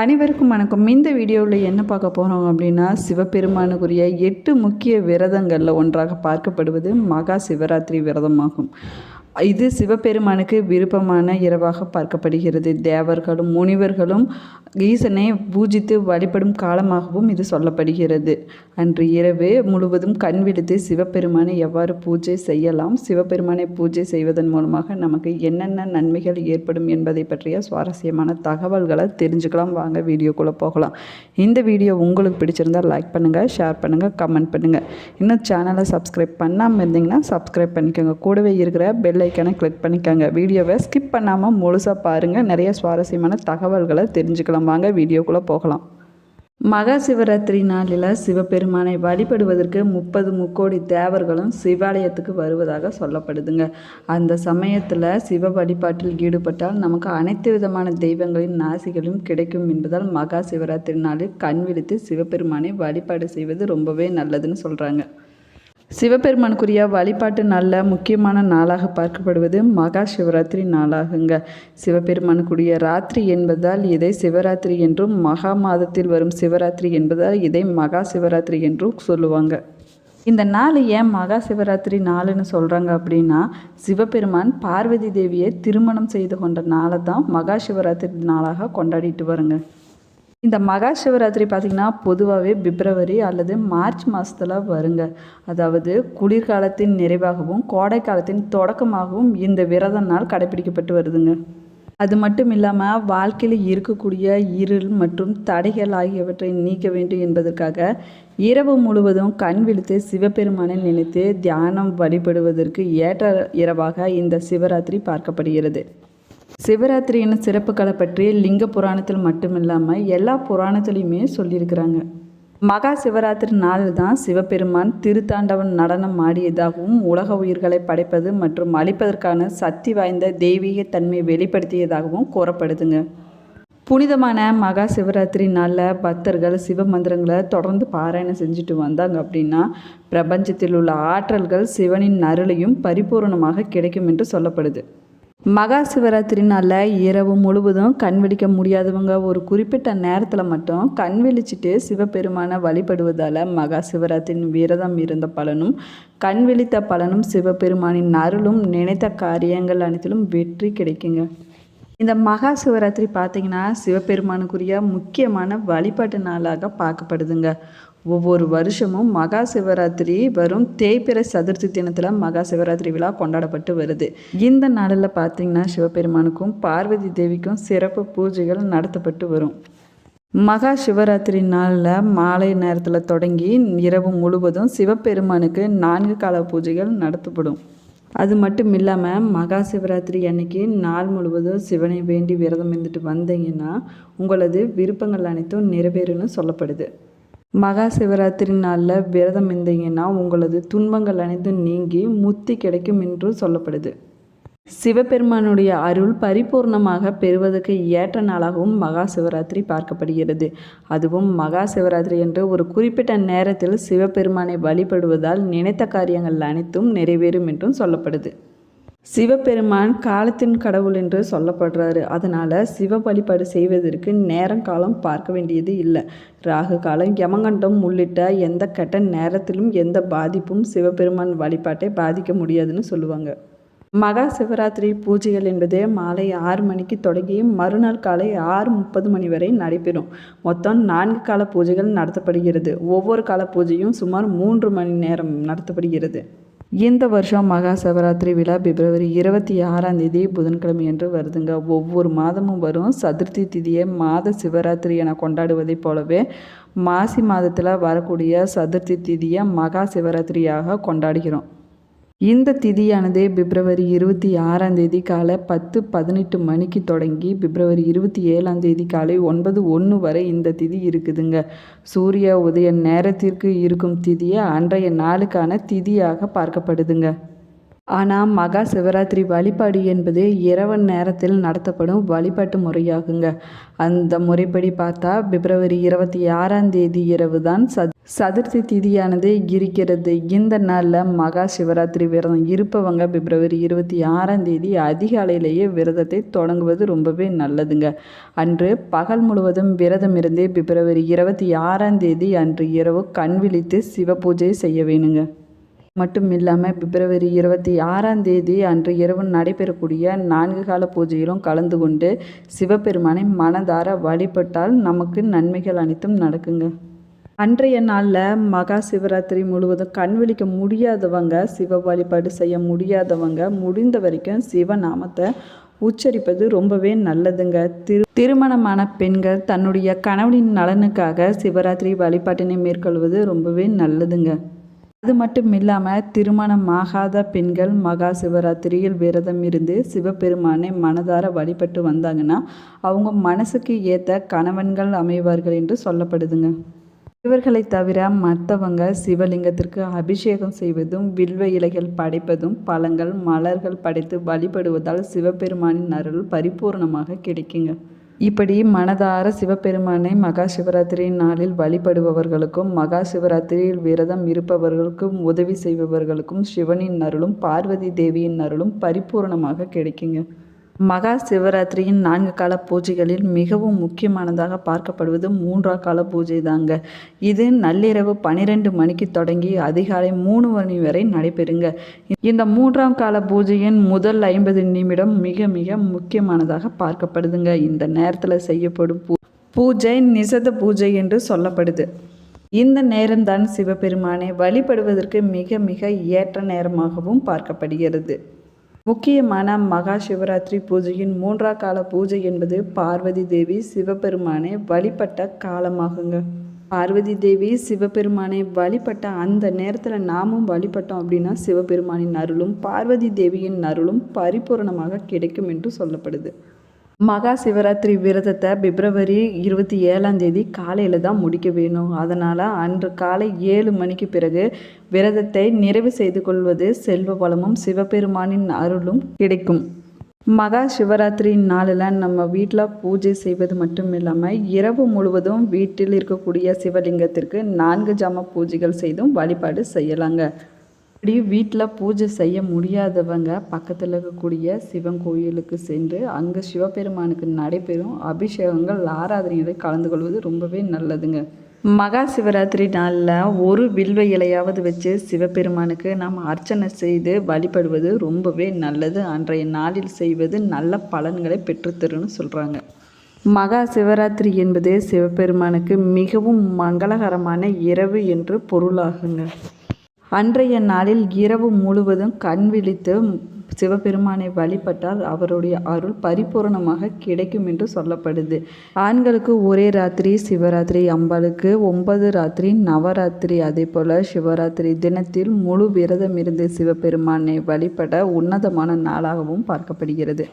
அனைவருக்கும் வணக்கம். இந்த வீடியோவில் என்ன பார்க்க போகிறோம் அப்படின்னா சிவபெருமானுக்குரிய எட்டு முக்கிய விரதங்களில் ஒன்றாக பார்க்கப்படுவது மகா சிவராத்திரி விரதமாகும். இது சிவபெருமானுக்கு விருப்பமான இரவாக பார்க்கப்படுகிறது. தேவர்களும் முனிவர்களும் ஈசனை பூஜித்து வழிபடும் காலமாகவும் இது சொல்லப்படுகிறது. அன்று இரவு முழுவதும் கண் விடுத்து சிவபெருமானை எவ்வாறு பூஜை செய்யலாம் சிவபெருமானை பூஜை செய்வதன் மூலமாக நமக்கு என்னென்ன நன்மைகள் ஏற்படும் என்பதை பற்றிய சுவாரஸ்யமான தகவல்களை தெரிஞ்சுக்கலாம். வாங்க வீடியோக்குள்ளே போகலாம். இந்த வீடியோ உங்களுக்கு பிடிச்சிருந்தால் லைக் பண்ணுங்கள் ஷேர் பண்ணுங்கள் கமெண்ட் பண்ணுங்கள் இன்னும் சேனலை சப்ஸ்கிரைப் பண்ணாமல் இருந்தீங்கன்னா சப்ஸ்கிரைப் பண்ணிக்கோங்க. கூடவே இருக்கிற பெல்லை ஐக்கானை கிளிக் பண்ணிக்கோங்க. வீடியோவை ஸ்கிப் பண்ணாமல் முழுசாக பாருங்கள் நிறைய சுவாரஸ்யமான தகவல்களை தெரிஞ்சுக்கலாம். வாங்க வீடியோக்குள்ளே போகலாம். மகா சிவராத்திரி நாளில் சிவபெருமானை வழிபடுவதற்கு முப்பது முக்கோடி தேவர்களும் சிவாலயத்துக்கு வருவதாக சொல்லப்படுதுங்க. அந்த சமயத்தில் சிவ வழிபாட்டில் ஈடுபட்டால் நமக்கு அனைத்து விதமான தெய்வங்களின் நாசிகளும் கிடைக்கும் என்பதால் மகா சிவராத்திரி நாளில் கண் விழித்து சிவபெருமானை வழிபாடு செய்வது ரொம்பவே நல்லதுன்னு சொல்கிறாங்க சிவபெருமானுக்குரிய வழிபாட்டு நல்ல முக்கியமான நாளாக பார்க்கப்படுவது மகா சிவராத்திரி நாளாகுங்க. சிவபெருமானுக்குரிய ராத்திரி என்பதால் இதை சிவராத்திரி என்றும் மகா மாதத்தில் வரும் சிவராத்திரி என்பதால் இதை மகா சிவராத்திரி என்றும் சொல்லுவாங்க. இந்த நாள் ஏன் மகா சிவராத்திரி நாளுன்னு சொல்கிறாங்க அப்படின்னா சிவபெருமான் பார்வதி தேவியை திருமணம் செய்து கொண்ட நாளை தான் மகா சிவராத்திரி நாளாக கொண்டாடிட்டு வருங்க. இந்த மகா சிவராத்திரி பார்த்திங்கன்னா பொதுவாகவே பிப்ரவரி அல்லது மார்ச் மாதத்தில் வருங்க. அதாவது குளிர்காலத்தின் நிறைவாகவும் கோடை காலத்தின் தொடக்கமாகவும் இந்த விரத நாள் கடைபிடிக்கப்பட்டு வருதுங்க. அது மட்டும் இல்லாமல் வாழ்க்கையில் இருக்கக்கூடிய இருள் மற்றும் தடைகள் ஆகியவற்றை நீக்க வேண்டும் என்பதற்காக இரவு முழுவதும் கண் விழித்து சிவபெருமானை நினைத்து தியானம் வழிபடுவதற்கு ஏற்ற இரவாக இந்த சிவராத்திரி பார்க்கப்படுகிறது. சிவராத்திரியின் சிறப்புகளை பற்றி லிங்க புராணத்தில் மட்டுமில்லாமல் எல்லா புராணத்துலேயுமே சொல்லியிருக்கிறாங்க. மகா சிவராத்திரி நாள் தான் சிவபெருமான் திருத்தாண்டவன் நடனம் ஆடியதாகவும் உலக உயிர்களை படைப்பது மற்றும் அழிப்பதற்கான சக்தி வாய்ந்த தெய்வீக தன்மை வெளிப்படுத்தியதாகவும் கூறப்படுதுங்க. புனிதமான மகா சிவராத்திரி நாளில் பக்தர்கள் சிவ மந்திரங்களை தொடர்ந்து பாராயணம் செஞ்சுட்டு வந்தாங்க அப்படின்னா பிரபஞ்சத்தில் உள்ள ஆற்றல்கள் சிவனின் அருளையும் பரிபூர்ணமாக கிடைக்கும் என்று சொல்லப்படுது. மகா சிவராத்திரி நாளில் இரவு முழுவதும் கண் விழிக்க முடியாதவங்க ஒரு குறிப்பிட்ட நேரத்தில் மட்டும் கண் விழிச்சிட்டு சிவபெருமானை வழிபடுவதால் மகா சிவராத்திரின் விரதம் இருந்த பலனும் கண் விழித்த பலனும் சிவபெருமானின் அருளும் நினைத்த காரியங்கள் அனைத்திலும் வெற்றி கிடைக்குங்க. இந்த மகா சிவராத்திரி பார்த்திங்கன்னா சிவபெருமானுக்குரிய முக்கியமான வழிபாட்டு நாளாக பார்க்கப்படுதுங்க. ஒவ்வொரு வருஷமும் மகா சிவராத்திரி வரும் தேய்பிறை சதுர்த்தி தினத்தில் மகா சிவராத்திரி விழா கொண்டாடப்பட்டு வருது. இந்த நாளில் பார்த்திங்கன்னா சிவபெருமானுக்கும் பார்வதி தேவிக்கும் சிறப்பு பூஜைகள் நடத்தப்பட்டு வரும். மகா சிவராத்திரி நாளில் மாலை நேரத்தில் தொடங்கி இரவு முழுவதும் சிவபெருமானுக்கு நான்கு கால பூஜைகள் நடத்தப்படும். அது மட்டும் இல்லாமல் மகா சிவராத்திரி அன்னைக்கு நாள் முழுவதும் சிவனை வேண்டி விரதம் இருந்துட்டு வந்தீங்கன்னா உங்களது விருப்பங்கள் அனைத்தும் நிறைவேறும்னு சொல்லப்படுது. மகா சிவராத்திரி நாளில் விரதம் இருந்தீங்கன்னா உங்களது துன்பங்கள் அனைத்தும் நீங்கி முத்தி கிடைக்கும் என்று சொல்லப்படுது. சிவபெருமானுடைய அருள் பரிபூர்ணமாக பெறுவதற்கு ஏற்ற நாளாகவும் மகா சிவராத்திரி பார்க்கப்படுகிறது. அதுவும் மகா சிவராத்திரி என்று ஒரு குறிப்பிட்ட நேரத்தில் சிவபெருமானை வழிபடுவதால் நினைத்த காரியங்கள் அனைத்தும் நிறைவேறும் என்றும் சொல்லப்படுது. சிவபெருமான் காலத்தின் கடவுள் என்று சொல்லப்படுறாரு. அதனால் சிவ வழிபாடு செய்வதற்கு நேரம் காலம் பார்க்க வேண்டியது இல்லை. ராகு காலம் யமகண்டம் உள்ளிட்ட எந்த கெட்ட நேரத்திலும் எந்த பாதிப்பும் சிவபெருமான் வழிபாட்டை பாதிக்க முடியாதுன்னு சொல்லுவாங்க. மகா சிவராத்திரி பூஜைகள் என்பது மாலை ஆறு மணிக்கு தொடங்கி மறுநாள் காலை ஆறு முப்பது மணி வரை நடைபெறும். மொத்தம் நான்கு கால பூஜைகள் நடத்தப்படுகிறது. ஒவ்வொரு கால பூஜையும் சுமார் மூன்று மணி நேரம் நடத்தப்படுகிறது. இந்த வருஷம் மகா சிவராத்திரி விழா பிப்ரவரி இருபத்தி ஆறாம் தேதி புதன்கிழமை என்று வருதுங்க. ஒவ்வொரு மாதமும் வரும். சதுர்த்தி திதியை மாத சிவராத்திரி என கொண்டாடுவதைப் போலவே மாசி மாதத்தில் வரக்கூடிய சதுர்த்தி திதியை மகா சிவராத்திரியாக கொண்டாடுகிறோம். இந்த திதியானது பிப்ரவரி இருபத்தி ஆறாம் தேதி காலை பத்து பதினெட்டு மணிக்கு தொடங்கி பிப்ரவரி இருபத்தி ஏழாம் தேதி காலை ஒன்பது ஒன்று வரை இந்த திதி இருக்குதுங்க. சூரிய உதய நேரத்திற்கு இருக்கும் திதியை அன்றைய நாளுக்கான திதியாக பார்க்கப்படுதுங்க. ஆனால் மகா சிவராத்திரி வழிபாடு என்பது இரவு நேரத்தில் நடத்தப்படும் வழிபாட்டு முறையாகுங்க. அந்த முறைப்படி பார்த்தா பிப்ரவரி இருபத்தி ஆறாம் தேதி இரவு தான் சத் சதுர்த்தி திதியானது இருக்கிறது. இந்த நாளில் மகா சிவராத்திரி விரதம் இருப்பவங்க பிப்ரவரி இருபத்தி ஆறாம் தேதி அதிகாலையிலேயே விரதத்தை தொடங்குவது ரொம்பவே நல்லதுங்க. அன்று பகல் முழுவதும் விரதம் இருந்து பிப்ரவரி இருபத்தி ஆறாம் தேதி அன்று இரவு கண் விழித்து சிவ பூஜை செய்ய வேணுங்க. மட்டும் இல்லாமல் பிப்ரவரி இருபத்தி ஆறாம் தேதி அன்று இரவு நடைபெறக்கூடிய நான்கு கால பூஜையிலும் கலந்து கொண்டு சிவபெருமானை மனதார வழிபட்டால் நமக்கு நன்மைகள் அனைத்தும் நடக்குங்க. அன்றைய நாளில் மகா சிவராத்திரி முழுவதும் கண் விழிக்க முடியாதவங்க சிவ வழிபாடு செய்ய முடியாதவங்க முடிந்த வரைக்கும் சிவநாமத்தை உச்சரிப்பது ரொம்பவே நல்லதுங்க. திரு திருமணமான பெண்கள் தன்னுடைய கணவனின் நலனுக்காக சிவராத்திரி வழிபாட்டினை மேற்கொள்வது ரொம்பவே நல்லதுங்க. அது மட்டும் இல்லாமல் திருமணமாகாத பெண்கள் மகா சிவராத்திரியில் விரதம் இருந்து சிவபெருமானை மனதார வழிபட்டு வந்தாங்கன்னா அவங்க மனசுக்கு ஏற்ற கணவன்கள் அமைவார்கள் என்று சொல்லப்படுதுங்க. இவர்களை தவிர மற்றவங்க சிவலிங்கத்திற்கு அபிஷேகம் செய்வதும் வில்வ இலைகள் படைப்பதும் பழங்கள் மலர்கள் படைத்து வழிபடுவதால் சிவபெருமானின் அருள் பரிபூர்ணமாக கிடைக்குங்க. இப்படி மனதார சிவபெருமானை மகா சிவராத்திரி நாளில் வழிபடுபவர்களுக்கும் மகா சிவராத்திரியில் விரதம் இருப்பவர்களுக்கும் உதவி செய்பவர்களுக்கும் சிவனின் அருளும் பார்வதி தேவியின் அருளும் பரிபூர்ணமாக கிடைக்குங்க. மகா சிவராத்திரியின் நான்கு கால பூஜைகளில் மிகவும் முக்கியமானதாக பார்க்கப்படுவது மூன்றாம் கால பூஜை தாங்க. இது நள்ளிரவு பனிரெண்டு மணிக்கு தொடங்கி அதிகாலை மூணு மணி வரை நடைபெறுங்க. இந்த மூன்றாம் கால பூஜையின் முதல் ஐம்பது நிமிடம் மிக மிக முக்கியமானதாக பார்க்கப்படுதுங்க. இந்த நேரத்தில் செய்யப்படும் பூ பூஜை நிசத பூஜை என்று சொல்லப்படுது. இந்த நேரம்தான் சிவபெருமானை வழிபடுவதற்கு மிக மிக ஏற்ற நேரமாகவும் பார்க்கப்படுகிறது. முக்கியமான மகா சிவராத்திரி பூஜையின் மூன்றா கால பூஜை என்பது பார்வதி தேவி சிவபெருமானை வழிபட்ட காலமாகுங்க. பார்வதி தேவி சிவபெருமானை வழிபட்ட அந்த நேரத்தில் நாமும் வழிபட்டோம் அப்படின்னா சிவபெருமானின் அருளும் பார்வதி தேவியின் அருளும் பரிபூர்ணமாக கிடைக்கும் என்று சொல்லப்படுது. மகா சிவராத்திரி விரதத்தை பிப்ரவரி இருபத்தி ஏழாம் தேதி காலையில் தான் முடிக்க வேணும். அதனால் அன்று காலை ஏழு மணிக்கு பிறகு விரதத்தை நிறைவு செய்து கொள்வது செல்வ வளமும் சிவபெருமானின் அருளும் கிடைக்கும். மகா சிவராத்திரி நாளில் நம்ம வீட்டில் பூஜை செய்வது மட்டும் இல்லாமல் இரவு முழுவதும் வீட்டில் இருக்கக்கூடிய சிவலிங்கத்திற்கு நான்கு ஜாம பூஜைகள் செய்தும் வழிபாடு செய்யலாங்க. இப்படி வீட்டில் பூஜை செய்ய முடியாதவங்க பக்கத்தில் இருக்கக்கூடிய சிவன் கோயிலுக்கு சென்று அங்கே சிவபெருமானுக்கு நடைபெறும் அபிஷேகங்கள் ஆராதனைகளை கலந்து கொள்வது ரொம்பவே நல்லதுங்க. மகா சிவராத்திரி நாளில் ஒரு வில்வ இலையாவது வச்சு சிவபெருமானுக்கு நாம் அர்ச்சனை செய்து வழிபடுவது ரொம்பவே நல்லது. அன்றைய நாளில் செய்வது நல்ல பலன்களை பெற்றுத்தருன்னு சொல்கிறாங்க மகா சிவராத்திரி என்பது சிவபெருமானுக்கு மிகவும் மங்களகரமான இரவு என்று பொருளாகுங்க. அன்றைய நாளில் இரவு முழுவதும் கண் விழித்து சிவபெருமானை வழிபட்டால் அவருடைய அருள் பரிபூர்ணமாக கிடைக்கும் என்று சொல்லப்படுது. ஆண்களுக்கு ஒரே ராத்திரி சிவராத்திரி அம்பாளுக்கு ஒன்பது ராத்திரி நவராத்திரி அதே போல் சிவராத்திரி தினத்தில் முழு விரதம் இருந்து சிவபெருமானை வழிபட உன்னதமான நாளாகவும் பார்க்கப்படுகிறது.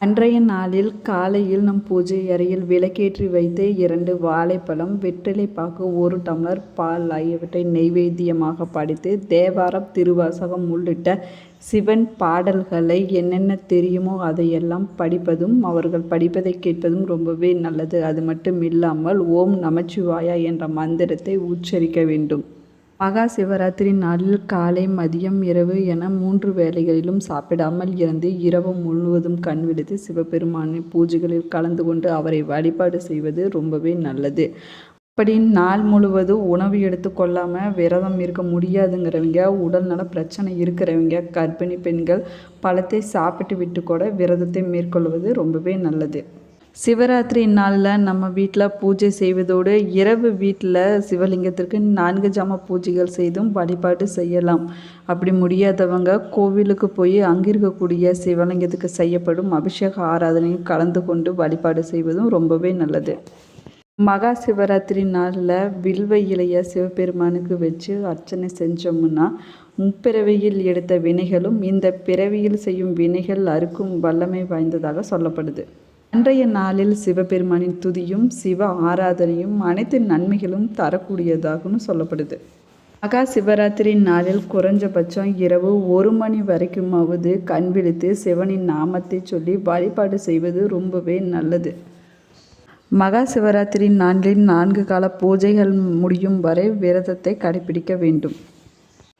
அன்றைய நாளில் காலையில் நம் பூஜை அறையில் விளக்கேற்றி வைத்து இரண்டு வாழைப்பழம் வெற்றிலை பாக்கு ஒரு டம்ளர் பால் ஆகியவற்றை நெய்வேத்தியமாக படித்து தேவாரம் திருவாசகம் உள்ளிட்ட சிவன் பாடல்களை என்னென்ன தெரியுமோ அதையெல்லாம் படிப்பதும் அவர்கள் படிப்பதை கேட்பதும் ரொம்பவே நல்லது. அது மட்டும் இல்லாமல் ஓம் நமச்சிவாயா என்ற மந்திரத்தை உச்சரிக்க வேண்டும். மகா சிவராத்திரி நாளில் காலை மதியம் இரவு என மூன்று வேளைகளிலும் சாப்பிடாமல் இருந்து இரவு முழுவதும் கண் விடுத்து சிவபெருமானின் பூஜைகளில் கலந்து கொண்டு அவரை வழிபாடு செய்வது ரொம்பவே நல்லது. அப்படி நாள் முழுவதும் உணவு எடுத்துக்கொள்ளாமல் விரதம் இருக்க முடியாதுங்கிறவங்க உடல்நல பிரச்சனை இருக்கிறவங்க கர்ப்பிணி பெண்கள் பழத்தை சாப்பிட்டு விட்டு கூட விரதத்தை மேற்கொள்வது ரொம்பவே நல்லது. சிவராத்திரி நாளில் நம்ம வீட்டில் பூஜை செய்வதோடு இரவு வீட்டில் சிவலிங்கத்திற்கு நான்கு ஜாம பூஜைகள் செய்தும் வழிபாடு செய்யலாம். அப்படி முடியாதவங்க கோவிலுக்கு போய் அங்கே இருக்கக்கூடிய சிவலிங்கத்துக்கு செய்யப்படும் அபிஷேக ஆராதனையும் கலந்து கொண்டு வழிபாடு செய்வதும் ரொம்பவே நல்லது. மகா சிவராத்திரி நாளில் வில்வ இலைய சிவபெருமானுக்கு வச்சு அர்ச்சனை செஞ்சோம்னா முப்பிறவியில் எடுத்த வினைகளும் இந்த பிறவியில் செய்யும் வினைகள் அறுக்கும் வல்லமை வாய்ந்ததாக சொல்லப்படுது. அன்றைய நாளில் சிவபெருமானின் துதியும் சிவ ஆராதனையும் அனைத்து நன்மைகளும் தரக்கூடியதாகவும் சொல்லப்படுது. மகா சிவராத்திரி நாளில் குறைஞ்சபட்சம் இரவு ஒரு மணி வரைக்குமாவது கண் விழித்து சிவனின் நாமத்தை சொல்லி வழிபாடு செய்வது ரொம்பவே நல்லது. மகா சிவராத்திரி நான்கில் நான்கு கால பூஜைகள் முடியும் வரை விரதத்தை கடைபிடிக்க வேண்டும்.